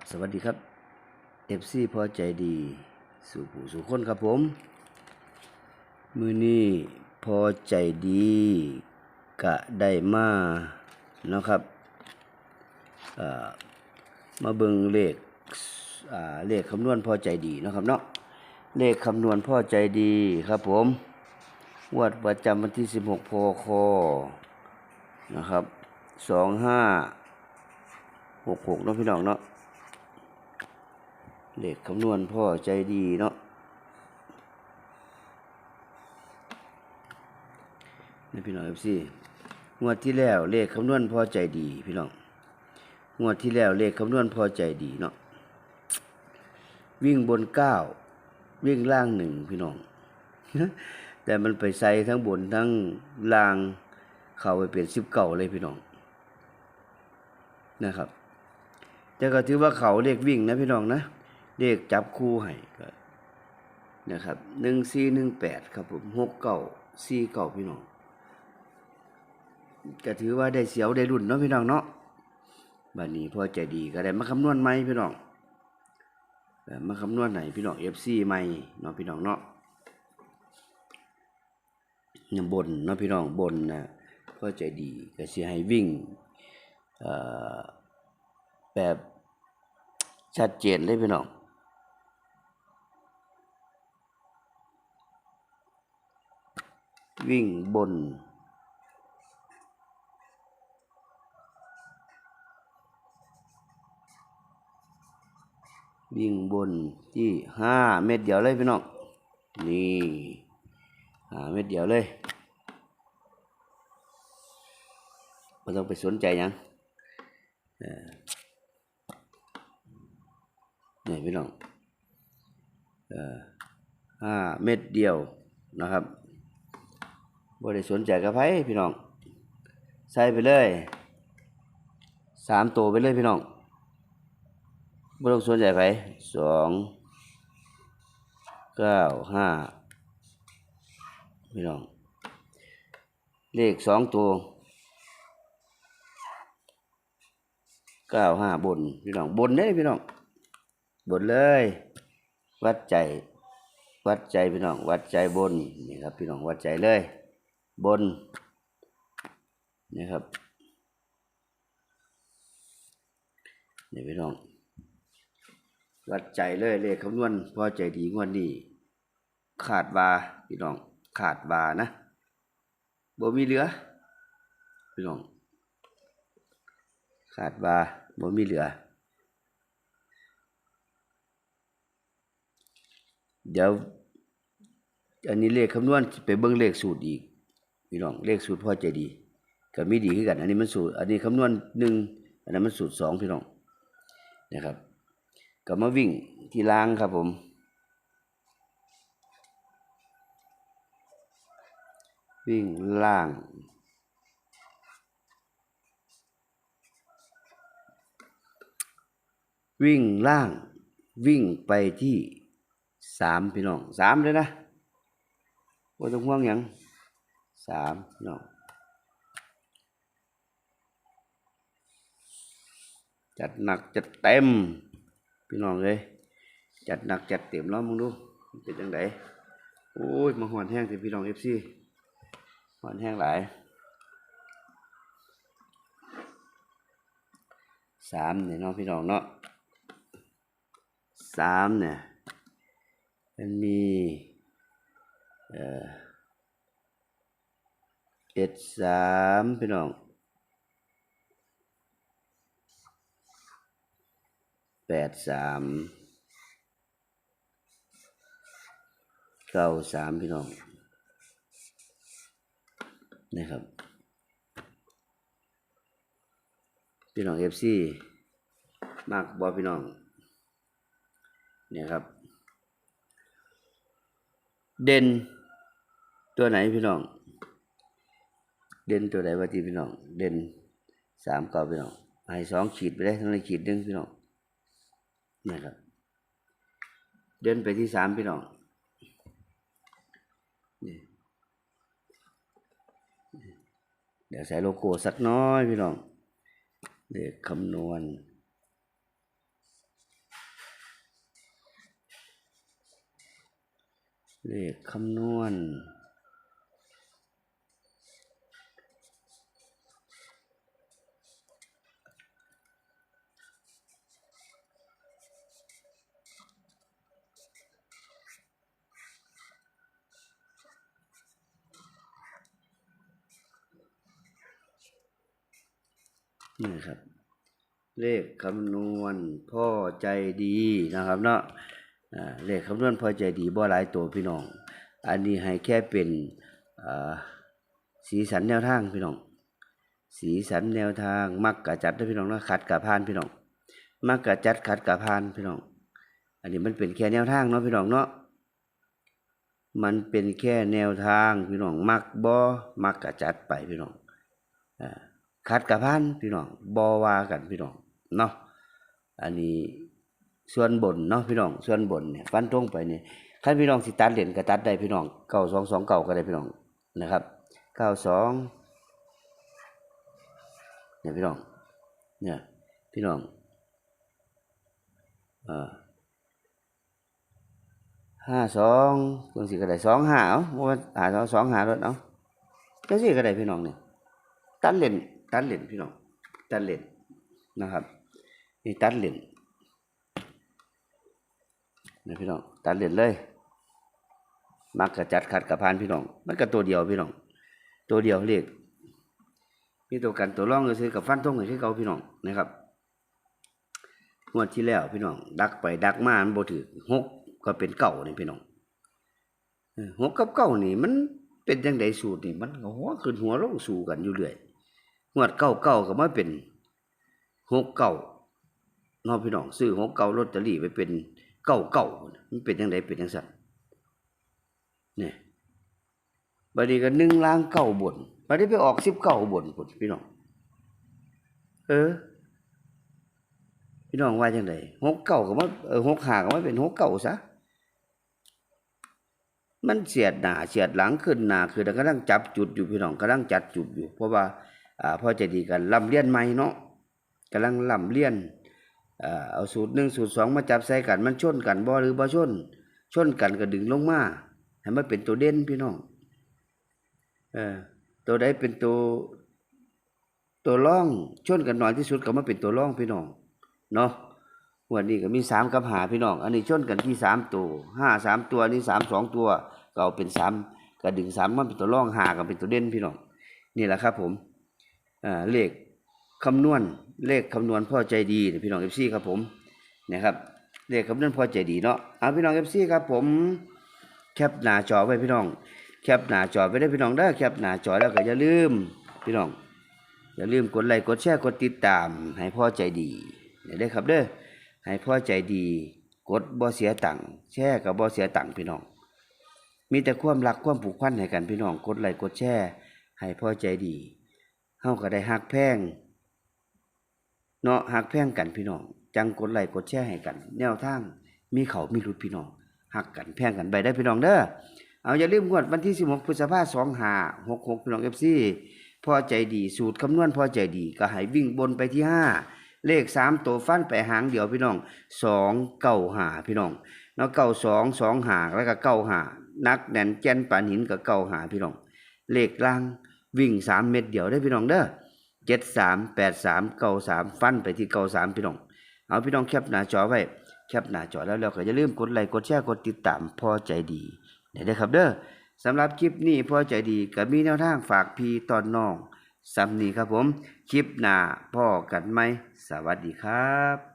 ครับสวัสดีครับ FC พอใจดีสู่ผู้สู่คนครับผม มือนี้พอใจดีกะได้มาเนาะครับมาเบิงเลขเลขคำนวณพอใจดีนะครับเนาะเลขคำนวณพอใจดีครับผมงวดประจำวันที่ 16พคนะครับ 2566เนาะพี่น้องเนาะ เลขคำนวณพ่อใจดีเนาะนี่พี่น้องเอฟซีงวดที่แล้วเลขคำนวณพ่อใจดี พี่น้องงวดที่แล้วเลขคำนวณพ่อใจดีเนาะวิ่งบนเก้าวิ่งล่างหนึ่งพี่น้อง แต่มันไปใส่ทั้งบนทั้งล่างเข้าไปเปลี่ยนสิบเก่าเลยพี่น้องนะครับแต่ก็ถือว่าเขาเลขวิ่งนะพี่น้องนะ เลขจับคู่ให้ก็นะครับหนึ่งสี่หนึ่งแปดครับผมหกเก้าสี่เก้าพี่น้องก็ถือว่าได้เสียวได้รุ่นเนาะพี่น้องเนาะบัดนี้พอใจดีก็ได้มาคำนวณใหมพี่น้องมาคำนวณไหนพี่น้องเอฟซีใหมเนาะพี่น้องเนาะยังบนเนาะพี่น้องบนนะพอใจดีก็เสิให้วิ่งแบบชัดเจนเลยพี่น้อง วิ่งบน วิ่งบนที่ห้าเม็ดเดียวเลยพี่น้อง นี่ห้าเม็ดเดียวเลยไม่ต้องไปสนใจยังนี่พี่น้องห้าเม็ดเดียวนะครับ บ่ได้สนใจกับไผพี่น้อง ใส่ไปเลยสามตัวไปเลยพี่น้องบ่ต้องสนใจไผสองเก้าห้าพี่น้อง เลขสองตัวเก้าห้าบนพี่น้องบนเด้พี่น้องบนเลย วัดใจ วัดใจพี่น้อง วัดใจบนนี่ครับพี่น้องวัดใจเลย บนนี่ครับนี่พี่น้อง วัดใจเลยเลขคำนวณพอใจดีงวดนี้ ขาดบาพี่น้อง ขาดบานะบ่มีเหลือ พี่น้อง ขาดบาบ่มีเหลือ เดี๋ยว อันนี้เลขคำนวณไปเบิ่งเลขสูตรอีก พี่น้องเลขสูตรพ่อใจดีก็มีดีคือกัน อันนี้มันสูตร อันนี้คำนวณหนึ่งอันนั้นมันสูตรสองพี่น้องนะครับก็มาวิ่งที่ล้างครับผมวิ่งล่าง วิ่งล่าง วิ่งไปที่สามพี่น้องสามเลยนะว่าต้องห่วงยัง สามพี่น้องจัดหนักจัดเต็ม พี่น้องเลยจัดหนักจัดเต็มแล้วมึงดูเป็นยังไงโอ้ยมาหอนแห้งสิพี่น้องเอฟซีหอนแห้งหลายสามเนี่ยเนาะพี่น้องเนาะสามเนี่ยมันมีเอ่อ เจ็ดสามพี่น้องแปดสามเก้าสามพี่น้องนะครับพี่น้องเอฟซีมากบอพี่น้องเนี่ยครับ เด่นตัวไหนพี่น้อง เด่นตัวไหนว่าที่พี่น้อง เด่นสามเก่าพี่น้องให้สองขีดไปได้ทั้งในขีดหนึ่งพี่น้องนี่ครับ เดินไปที่สามพี่น้องเดี๋ยวใส่โลโก้สักน้อยพี่น้องเด็กคำนวณเลขคำนวณ นี่ครับ เลขคำนวณพ่อใจดีนะครับเนาะเลขคำนวณพ่อใจดีบ่หลายตัวพี่น้อง อันนี้ให้แค่เป็นสีสันแนวทางพี่น้อง สีสันแนวทางมักกะจัดได้พี่น้องนะขัดกะพานพี่น้องมักกะจัดขัดกะพานพี่น้อง อันนี้มันเป็นแค่แนวทางเนาะพี่น้องเนาะมันเป็นแค่แนวทางพี่น้องมักบ่มักกะจัดไปพี่น้องอ่า ขัดกะพานพี่น้องบ่ว่ากันพี่น้องเนาะอันนี้ส่วนบนเนาะพี่น้องส่วนบนเนี่ยฟันตรงไปเนี่ยคันพี่น้องสิตัดเหรียญก็ตัดได้พี่น้องเก้าสองสองเก้าก็ได้พี่น้องนะครับเก้าสองเนี่ยพี่น้องเนี่ยพี่น้องเอ่อห้าสองบางสิก็ได้สองหาเอาว่าหาสองสองหารถเอาจังสิก็ได้พี่น้องเนี่ยตัดเหรียญ ตัดเหรียญพี่น้องตัดเหรียญนะครับนี่ตัดเหรียญนี่พี่น้องตัดเหรียญเลย มักกะจัดขัดกะพานพี่น้อง มันก็ตัวเดียวพี่น้อง ตัวเดียวเลขมีตัวกันตัวร่องก็ซื้อกับฟันทงก็ซื้อเก่าพี่น้องนะครับงวดที่แล้วพี่น้อง ดักไปดักมามันบ่ถือหกก็เป็นเก่านี่พี่น้องหกกับเก่านี่ มันเป็นจังไดสูตรนี่มันหัวขึ้นหัวลงสู่กันอยู่เรื่อย งวดเก่าเก่าก็มาเป็นหกเก่าเนาะพี่น้องซื้อของเก่าลอตเตอรี่ไปเป็นเก่าเก่ามันเป็นยังไงเป็นยังสั่นเนี่ยบัดนี้ก็หนึ่งล้างเก่าบนบัดนี้ไปออกสิบเก่าบนพุ่นพี่น้อง เออ พี่น้องว่าจังไดหกเก่าก็มาเออหกหาก็มาเป็นหกเก่าซะมันเสียดหน้าเสียดหลังขึ้นหน้าคือกำลังจับจุดอยู่พี่น้องกำลังจัดจุดอยู่ เพราะว่า อ่าพ่อจะดีกันลำเลียนใหม่เนาะกำลังลำเลียนเอ่อเอาสูตรหนึ่งสูตรสองมาจับใส่กันมันชนกันบ่หรือบ่ชนชนกันก็ดึงลงมาให้มันเป็นตัวเด่นพี่น้องเออตัวใดเป็นตัวตัวร่องชนกันน้อยที่สุดก็มาเป็นตัวร่องพี่น้องเนาะวันนี้ก็มีสามกับหาพี่น้อง อันนี้ชนกันที่สามตัวห้าสามตัวนนี้สามสองตัวก็เอาเป็นสามก็ดึงสามมาเป็นตัวร่องหาก็เป็นตัวเด่นพี่น้อง นี่แหละครับผม เลขคำนวณเลขคำนวณพ่อใจดีพี่น้องเอฟซีครับผมนะครับเลขคำนวณพ่อใจดีเนาะเอาพี่น้องเอฟซีครับผมแคปหน้าจอไว้พี่น้อง แคปหน้าจอไว้ได้พี่น้องได้แคปหน้าจอแล้วก็อย่าลืมพี่น้อง อย่าลืมกดไลค์กดแชร์กดติดตาม ให้พ่อใจดีเดี๋ยวได้อครับเด้อให้พ่อใจดี กดบ่เสียตังค์แชร์กับบ่เสียตังค์พี่น้อง มีแต่ความรักความผูกพันให้กันพี่น้องกดไลค์กดแชร์ให้พ่อใจดี เฮาก็ได้ฮักแพงเนาะหักแพงกันพี่น้อง จังกดไลค์กดแชร์ให้กัน แนวทางมีเขามีรุดพี่น้องหักกันแพงกันไปได้พี่น้องเด้อเอาอย่าลืมงวดวันที่ 16พฤษภาคม2566พี่น้อง FC พอใจดีสูตรคำนวณพอใจดีก็ให้วิ่งบนไปที่ 5 เลข 3 ตัวฟันไปหางเดียวพี่น้อง2 9 5พี่น้องเนาะ92 2หาแล้วก็9หานักแน่นแก่นปานหินก็9หาพี่น้อง เลขล่าง วิ่ง3เม็ดเดียวได้พี่น้องเด้อเจ็ดสามแปดสามเก้าสามฟันไปที่เก้าสามพี่น้อง เอาพี่น้องแคปหน้าจอไว้แคปหน้าจอแล้วแล้วก็อย่าลืมกดไลค์กดแชร์กดติดตามพอใจดีเดี๋ยวได้ครับเด้อสำหรับคลิปนี้พอใจดีก็มีแนวทางฝากพี่ตอนน้องสำนีครับผม คลิปหน้าพ่อกันไหม สวัสดีครับ